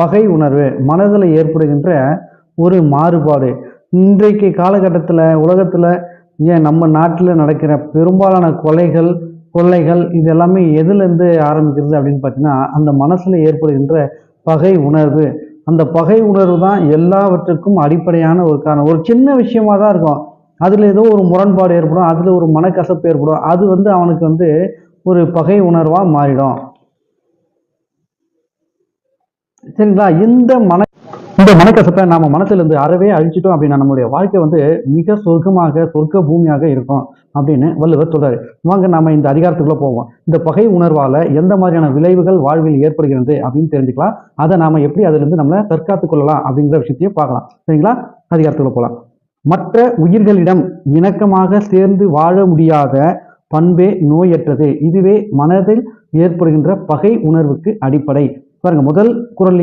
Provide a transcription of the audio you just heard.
பகை உணர்வு மனதில் ஏற்படுகின்ற ஒரு மாறுபாடு. இன்றைக்கு காலகட்டத்தில் உலகத்தில் ஏன் நம்ம நாட்டில் நடக்கிற பெரும்பாலான கொலைகள் கொள்ளைகள் இது எல்லாமே எதுலேருந்து ஆரம்பிக்கிறது அப்படின்னு பார்த்தீங்கன்னா அந்த மனசில் ஏற்படுகின்ற பகை உணர்வு. அந்த பகை உணர்வு தான் எல்லாவற்றுக்கும் அடிப்படையான ஒரு காரணம். ஒரு சின்ன விஷயமா தான் இருக்கும். அதில் ஏதோ ஒரு முரண்பாடு ஏற்படும் அதில் ஒரு மனக்கசப்பு ஏற்படும். அது வந்து அவனுக்கு வந்து ஒரு பகை உணர்வாக மாறிடும். சரிங்களா? இந்த மன இந்த மனக்கசப்பை நம்ம மனசுல இருந்து அறவே அழிச்சிட்டோம் அப்படின்னா நம்மளுடைய வாழ்க்கை வந்து மிக சொர்க்கமாக சொர்க்க பூமியாக இருக்கும் அப்படின்னு வள்ளுவர் சொல்றாரு. வாங்க நாம இந்த அதிகாரத்துக்குள்ள போவோம். இந்த பகை உணர்வால எந்த மாதிரியான விளைவுகள் வாழ்வில் ஏற்படுகிறது அப்படின்னு தெரிஞ்சுக்கலாம். அதை நாம எப்படி அதுல இருந்து நம்மளை தற்காத்துக் கொள்ளலாம் அப்படிங்கிற விஷயத்தையும் பார்க்கலாம். சரிங்களா? அதிகாரத்துக்குள்ள போகலாம் மற்ற உயிர்களிடம் இணக்கமாக சேர்ந்து வாழ முடியாத பண்பே நோயற்றது. இதுவே மனதில் ஏற்படுகின்ற பகை உணர்வுக்கு அடிப்படை. பாருங்க முதல் குரல்